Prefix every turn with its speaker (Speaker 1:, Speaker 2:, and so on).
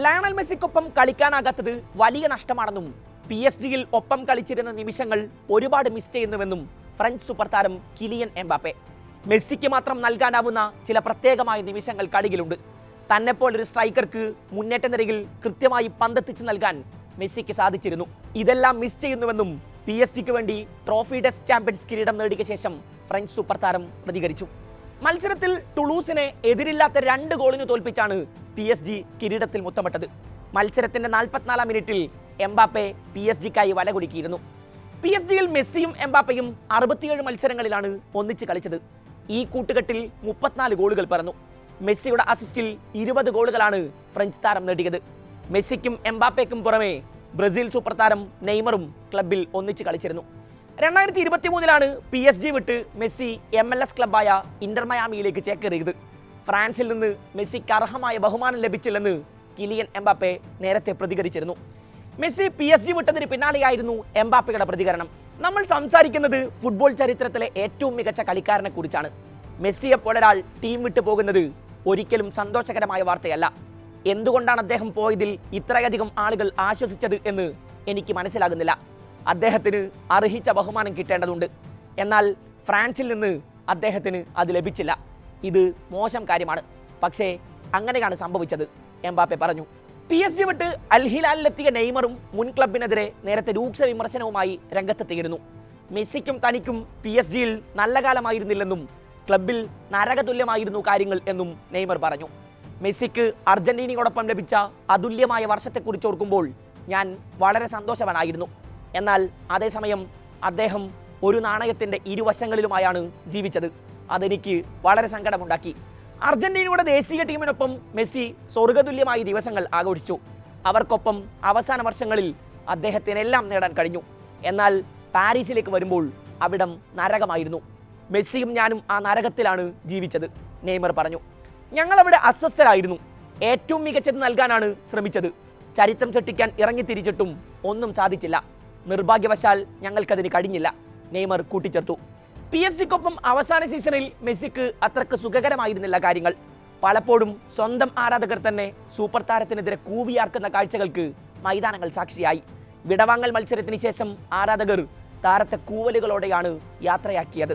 Speaker 1: Lionel മെസ്സിക്കൊപ്പം കളിക്കാനാകാത്തത് വലിയ നഷ്ടമാണെന്നും P S ജിയിൽ ഒപ്പം കളിച്ചിരുന്ന നിമിഷങ്ങൾ ഒരുപാട് മിസ് ചെയ്യുന്നുവെന്നും ഫ്രഞ്ച് സൂപ്പർ താരം കിലിയൻ എംബാപ്പെ. മെസ്സിക്ക് മാത്രം നൽകാനാവുന്ന ചില പ്രത്യേകമായ നിമിഷങ്ങൾ കളിയിലുണ്ട് തന്നെപ്പോലൊരു സ്ട്രൈക്കർക്ക് മുന്നേറ്റ നിരയിൽ കൃത്യമായി പന്തെത്തിച്ച് നൽകാൻ മെസ്സിക്ക് സാധിച്ചിരുന്നു. ഇതെല്ലാം മിസ് ചെയ്യുന്നുവെന്നും പി എസ് ജിക്ക് വേണ്ടി ട്രോഫി ഡെസ് ചാമ്പ്യൻസ് കിരീടം നേടിയ ശേഷം ഫ്രഞ്ച് സൂപ്പർ താരം പ്രതികരിച്ചു. മത്സരത്തിൽ ടുളൂസിനെ എതിരില്ലാത്ത രണ്ട് ഗോളിന് തോൽപ്പിച്ചാണ് പി എസ് ജി കിരീടത്തിൽ മുത്തമിട്ടത്. മത്സരത്തിന്റെ നാൽപ്പത്തിനാലാം മിനിറ്റിൽ എംബാപ്പെ പി എസ് ജിക്കായി വല കുടുക്കിയിരുന്നു. പി എസ് ജിയിൽ മെസ്സിയും എംബാപ്പയും അറുപത്തിയേഴ് മത്സരങ്ങളിലാണ് ഒന്നിച്ച് കളിച്ചത്. ഈ കൂട്ടുകെട്ടിൽ മുപ്പത്തിനാല് ഗോളുകൾ പറഞ്ഞു മെസ്സിയുടെ അസിസ്റ്റിൽ ഇരുപത് ഗോളുകളാണ് ഫ്രഞ്ച് താരം നേടിയത്. മെസ്സിക്കും എംബാപ്പയ്ക്കും പുറമെ ബ്രസീൽ സൂപ്പർ താരം നെയ്മറും ക്ലബിൽ ഒന്നിച്ച് കളിച്ചിരുന്നു. രണ്ടായിരത്തി ഇരുപത്തി മൂന്നിലാണ് പി എസ് ജി വിട്ട് മെസ്സി എം എൽ എസ് ക്ലബായ ഇന്റർ മയാമിയിലേക്ക് ചേക്കേറിയത്. ഫ്രാൻസിൽ നിന്ന് മെസ്സിക്ക് അർഹമായ ബഹുമാനം ലഭിച്ചില്ലെന്ന് കിലിയൻ എംബാപ്പെ നേരത്തെ പ്രതികരിച്ചിരുന്നു. മെസ്സി പി എസ് ജി വിട്ടതിന് പിന്നാലെയായിരുന്നു എംബാപ്പയുടെ പ്രതികരണം. നമ്മൾ സംസാരിക്കുന്നത് ഫുട്ബോൾ ചരിത്രത്തിലെ ഏറ്റവും മികച്ച കളിക്കാരനെ കുറിച്ചാണ്. മെസ്സിയെ പോലൊരാൾ ടീം വിട്ടു പോകുന്നത് ഒരിക്കലും സന്തോഷകരമായ വാർത്തയല്ല. എന്തുകൊണ്ടാണ് അദ്ദേഹം പോയതിൽ ഇത്രയധികം ആളുകൾ ആശ്വസിച്ചത് എന്ന് എനിക്ക് മനസ്സിലാകുന്നില്ല. അദ്ദേഹത്തിന് അർഹിച്ച ബഹുമാനം കിട്ടേണ്ടതുണ്ട്. എന്നാൽ ഫ്രാൻസിൽ നിന്ന് അദ്ദേഹത്തിന് അത് ലഭിച്ചില്ല. ഇത് മോശം കാര്യമാണ്. പക്ഷേ അങ്ങനെയാണ് സംഭവിച്ചത്. എംബാപ്പെ പറഞ്ഞു പി എസ് ജി വിട്ട് അൽഹിലാലിലെത്തിയ നെയ്മറും മുൻ ക്ലബിനെതിരെ നേരത്തെ രൂക്ഷ വിമർശനവുമായി രംഗത്തെത്തിയിരുന്നു. മെസ്സിക്കും തനിക്കും പി എസ് ജിയിൽ നല്ല കാലമായിരുന്നില്ലെന്നും ക്ലബിൽ നരകതുല്യമായിരുന്നു കാര്യങ്ങൾ എന്നും നെയ്മർ പറഞ്ഞു. മെസ്സിക്ക് അർജന്റീനയോടൊപ്പം ലഭിച്ച അതുല്യമായ വർഷത്തെക്കുറിച്ച് ഓർക്കുമ്പോൾ ഞാൻ വളരെ സന്തോഷവാനായിരുന്നു. എന്നാൽ അതേസമയം അദ്ദേഹം ഒരു നാണയത്തിന്റെ ഇരുവശങ്ങളിലുമായാണ് ജീവിച്ചത്. അതെനിക്ക് വളരെ സങ്കടമുണ്ടാക്കി. അർജന്റീനയുടെ ദേശീയ ടീമിനൊപ്പം മെസ്സി സ്വർഗതുല്യമായ ദിവസങ്ങൾ ആഘോഷിച്ചു. അവർക്കൊപ്പം അവസാന വർഷങ്ങളിൽ അദ്ദേഹത്തിനെല്ലാം നേടാൻ കഴിഞ്ഞു. എന്നാൽ പാരീസിലേക്ക് വരുമ്പോൾ അവിടം നരകമായിരുന്നു. മെസ്സിയും ഞാനും ആ നരകത്തിലാണ് ജീവിച്ചത് നെയ്മർ പറഞ്ഞു. ഞങ്ങളവിടെ അസ്വസ്ഥരായിരുന്നു. ഏറ്റവും മികച്ചത് നൽകാനാണ് ശ്രമിച്ചത്. ചരിത്രം ചട്ടിക്കാൻ ഇറങ്ങിത്തിരിച്ചിട്ടും ഒന്നും സാധിച്ചില്ല. നിർഭാഗ്യവശാൽ ഞങ്ങൾക്കതിന് കഴിഞ്ഞില്ല. നെയ്മർ കൂട്ടിച്ചേർത്തു. പി എസ് ജിക്കൊപ്പം അവസാന സീസണിൽ മെസ്സിക്ക് അത്രയ്ക്ക് സുഖകരമായിരുന്നില്ല കാര്യങ്ങൾ. പലപ്പോഴും സ്വന്തം ആരാധകർ തന്നെ സൂപ്പർ താരത്തിനെതിരെ കൂവിയാർക്കുന്ന കാഴ്ചകൾക്ക് മൈതാനങ്ങൾ സാക്ഷിയായി. വിടവാങ്ങൽ മത്സരത്തിന് ശേഷം ആരാധകർ താരത്തെ കൂവലുകളോടെയാണ് യാത്രയാക്കിയത്.